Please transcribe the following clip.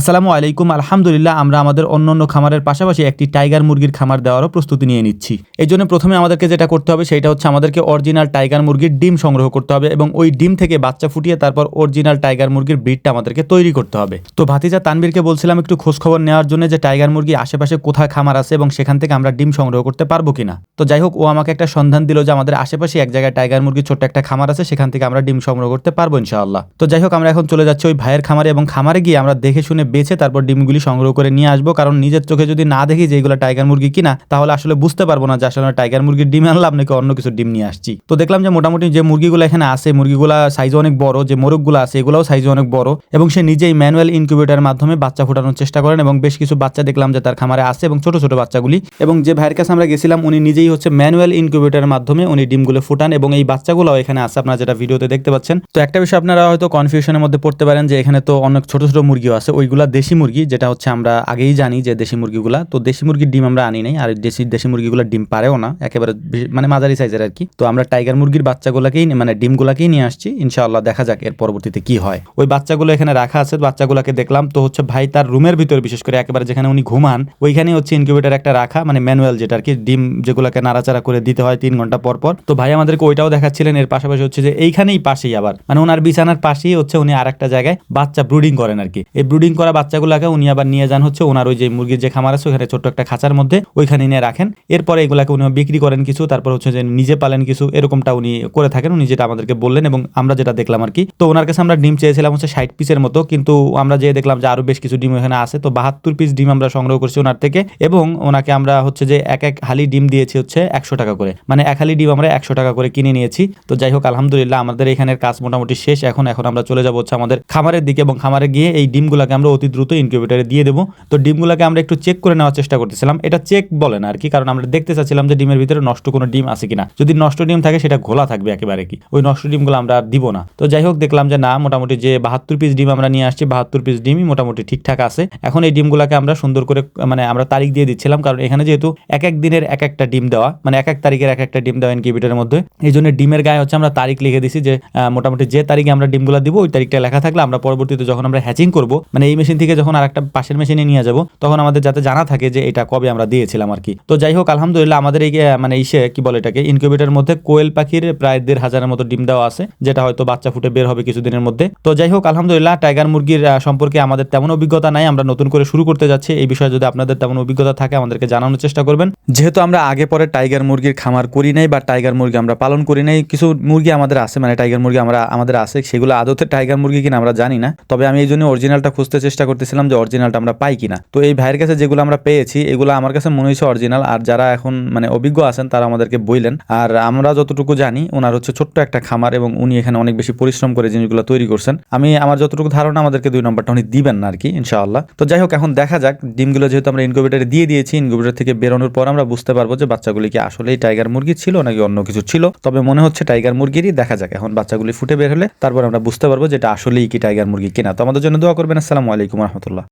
আসসালামু আলাইকুম, আলহামদুলিল্লাহ, আমরা আমাদের অন্য অন্য খামারের পাশাপাশি একটি টাইগার মুরগির খামার দেওয়ারও প্রস্তুতি নিয়ে নিচ্ছি। এই জন্য প্রথমে আমাদেরকে যেটা করতে হবে, সেটা হচ্ছে আমাদেরকে অরিজিনাল টাইগার মুরগির ডিম সংগ্রহ করতে হবে এবং ওই ডিম থেকে বাচ্চা ফুটিয়ে তারপর অরিজিনাল টাইগার মুরগির ব্রিডটা আমাদেরকে তৈরি করতে হবে। তো ভাতিজা তানবীরকে বলছিলাম একটু খোঁজ খবর নেওয়ার জন্য যে টাইগার মুরগি আশেপাশে কোথায় খামার আছে এবং সেখান থেকে আমরা ডিম সংগ্রহ করতে পারব কিনা। তো যাই হোক, ও আমাকে একটা সন্ধান দিল যে আমাদের আশেপাশে এক জায়গায় টাইগার মুরগির ছোট্ট একটা খামার আছে, সেখান থেকে আমরা ডিম সংগ্রহ করতে পারব ইনশাআল্লাহ। তো যাই হোক, আমরা এখন চলে যাচ্ছি ওই ভাইয়ের খামারে এবং খামারে গিয়ে আমরা দেখে শুনে বেছে তারপর ডিমগুলি সংগ্রহ করে নিয়ে আসব। কারণ নিজের চোখে যদি না দেখি যে এগুলো টাইগার মুরগি কিনা, তাহলে আসলে বুঝতে পারব না যে আসলে টাইগার মুরগির ডিম আনলাম নাকি অন্য কিছু ডিম নিয়ে আসছি। তো দেখলাম যে মোটামুটি যে মুরগিগুলো এখানে আছে, মুরগিগুলা সাইজ অনেক বড়, যে মোরগগুলো আছে এগুলোও সাইজ অনেক বড়, এবং সে নিজেই ম্যানুয়াল ইনকিউবেটারের মাধ্যমে বাচ্চা ফোটানোর চেষ্টা করেন, এবং বেশ কিছু বাচ্চা দেখলাম যে তার খামারে আছে, এবং ছোট ছোট বাচ্চাগুলি। এবং যে ভাইয়ের কাছে আমরা গেছিলাম, উনি নিজেই হচ্ছে ম্যানুয়াল ইনকিউবেটারের মাধ্যমে উনি ডিমগুলো ফুটান, এবং এই বাচ্চাগুলো এখানে আছে, আপনারা যেটা ভিডিওতে দেখতে পাচ্ছেন। তো একটা বিষয় আপনারা হয়তো কনফিউশনের মধ্যে পড়তে পারেন যে এখানে তো অনেক ছোট ছোট মুরগিও আছে, ওইগুলা দেশি মুরগি, যেটা হচ্ছে আমরা আগেই জানি যে দেশি মুরগিগুলা। তো দেশি মুরগির ডিম আমরা আনি নাই, আর দেশি দেশি মুরগিগুলো ডিম পারেও না, একেবারে মানে মাঝারি সাইজের আর কি। তো আমরা টাইগার মুরগির বাচ্চাগুলোকেই মানে ডিমগুলাকেই নিয়ে আসছি, ইনশাআল্লাহ দেখা যাক এর পরবর্তীতে কি হয়। ওই বাচ্চাগুলো এখানে রাখা আছে, বাচ্চাগুলোকে দেখলাম। তো হচ্ছে ভাই তার রুমের ভিতরে, বিশেষ করে একেবারে যেখানে উনি ঘুমান ওইখানে হচ্ছে ইনকিউবেটার একটা রাখা মানে ম্যানুয়াল যেটা আর কি, ডিম যেগুলোকে নাড়াচাড়া করে দিতে হয় তিন ঘণ্টা পর পর। তো ভাই আমাদেরকে ওইটাও দেখাচ্ছিলেন, এর পাশাপাশি হচ্ছে যে এইখানেই পাশেই আবার। মানে ওনার বিছানার পাশেই হচ্ছে উনি আর একটা জায়গায় বাচ্চা ব্রুডিং করেন আর কি। এই ব্রুডিং করা বাচ্চাগুলোকে উনি আবার নিয়ে যান হচ্ছে ওনার ওই যে মুরগির যে খামার আছে ওখানে ছোট্ট একটা খাঁচার মধ্যে ওইখানে নিয়ে রাখেন। এরপরে এগুলাকে উনি বিক্রি করেন কিছু, তারপর হচ্ছে যে নিজে পালেন কিছু, এরকমটা উনি করে থাকেন। উনি যেটা আমাদেরকে বললেন এবং আমরা যেটা দেখলাম আর কি। তো ওনার কাছে আমরা ডিম চেয়েছিলাম হচ্ছে ষাট পিসের মতো, কিন্তু আমরা যে দেখলাম যে আরও বেশ কিছু ডিম ওখানে আছে। তো বাহাত্তর পিস ডিম আমরা সংগ্রহ করছি ওনার থেকে এবং ওনাকে আমরা হচ্ছে যে এক এক হালি ডিম দিয়েছি হচ্ছে একশো টাকা করে। মানে এক হালি ডিম আমরা একশো টাকা করে কিনে নিয়েছি। তো যাই হোক, আলহামদুলিল্লাহ আমাদের এখানের কাজ মোটামুটি শেষ। এখন এখন আমরা চলে যাব হচ্ছে আমাদের খামারের দিকে এবং খামারে গিয়ে এই ডিমগুলোকে আমরা অতি দ্রুত ইনকিউবেটারে দিয়ে দেবো। তো ডিমগুলোকে আমরা একটু চেক করে নেওয়ার চেষ্টা করতেছিলাম। এটা চেক বলে না আর কি, কারণ আমরা দেখতে চাচ্ছিলাম যে ডিমের ভিতরে নষ্ট কোনো ডিম আছে কিনা। যদি নষ্ট ডিম থাকে, সেটা ঘোলা থাকবে একেবারে কি। ওই নষ্ট ডিমগুলো আমরা আর দিব না। তো যাই হোক, দেখলাম যে না, মোটামুটি যে বাহাত্তর পিস ডিম আমরা নিয়ে আসছি, বাহাত্তর পিস ডিমই মোটামুটি ঠিকঠাক আছে। এখন এই ডিমগুলোকে আমরা সুন্দর করে মানে আমরা তারিখ দিয়ে দিচ্ছিলাম, কারণ এখানে যেহেতু এক এক দিনের এক একটা ডিম দেওয়া মানে এক এক তারিখের এক একটা ডিম দেওয়া ইনকিউবেটারের মধ্যে। এই জন্য ডিমের গায়ে হচ্ছে আমরা তারিখ লিখে দিছি যে মোটামুটি যে তারিখে আমরা ডিমগুলো দিব, ওই তারিখটা লেখা থাকলে আমরা পরবর্তীতে যখন আমরা হ্যাচিং করব মানে এই মেশিন থেকে যখন আরেকটা পাশের মেশিনে নিয়ে যাব, তখন আমাদের যাতে জানা থাকে যে এটা কবে আমরা দিয়েছিলাম আর কি। তো যাই হোক, আলহামদুলিল্লাহ আমাদের এই মানে ইসে, কি বলে এটাকে ইনকিউবেটারের মধ্যে কোয়েল পাখির প্রায় দেড় হাজারের মতো ডিম দেওয়া আছে, যেটা হয়তো বাচ্চা ফুটে বের হবে কিছুদিনের মধ্যে। তো যাই হোক, আলহামদুলিল্লাহ টাইগার মুরগির সম্পর্কে আমাদের তেমন অভিজ্ঞতা নাই, আমরা নতুন করে শুরু করতে যাচ্ছি। এই বিষয়ে যদি আপনাদের তেমন অভিজ্ঞতা থাকে, আমাদেরকে জানানোর চেষ্টা করবেন। যেহেতু আমরা আগে পরে টাইগার মুরগির খামার করি নাই বা টাইগার মুরগি আমরা পালন করি নাই, কিছু মুরগি আমাদের আছে মানে টাইগার মুরগি আমরা, আমাদের আছে, সেগুলো আদতে টাইগার মুরগি কিনা আমরা জানি না। তবে আমি এই জন্য অরিজিনালটা খুঁজতে চেষ্টা করতেছিলাম যে অরিজিনালটা আমরা পাই কিনা। তো এই ভাইয়ের কাছে যেগুলো আমরা পেয়েছি, এগুলো আমার কাছে মনে হয়েছে অরিজিনাল আর যারা এখন মানে অভিজ্ঞ আছেন, তারা আমাদেরকে বইলেন। আর আমরা যতটুকু জানি ওনার হচ্ছে ছোট্ট একটা খামার এবং উনি এখানে অনেক বেশি পরিশ্রম করে জিনিসগুলো তৈরি করছেন। আমি আমার যতটুকু ধারণা, আমাদেরকে দুই নম্বরটা উনি দিবেন না আর কি ইনশাআল্লাহ। তো যাই হোক, এখন দেখা যাক, ডিমগুলো যেহেতু আমরা ইনকিউবেটারে দিয়ে দিয়েছি ইনকিউবেটার থেকে বেরোনোর পর আমরা বুঝতে পারব যে বাচ্চাগুলি কি আসলেই টাইগার মুরগি ছিল নাকি অন্য কিছু ছিল। তবে মনে হচ্ছে টাইগার মুরগিরই দেখা যাক, এখন বাচ্চাগুলি ফুটে বের হলে তারপর আমরা বুঝতে পারব যে এটা আসলেই কি টাইগার মুরগি কিনা। তো আমাদের জন্য দোয়া করবেন, আসসালামু আলাইকুম রহমতুল্লাহ।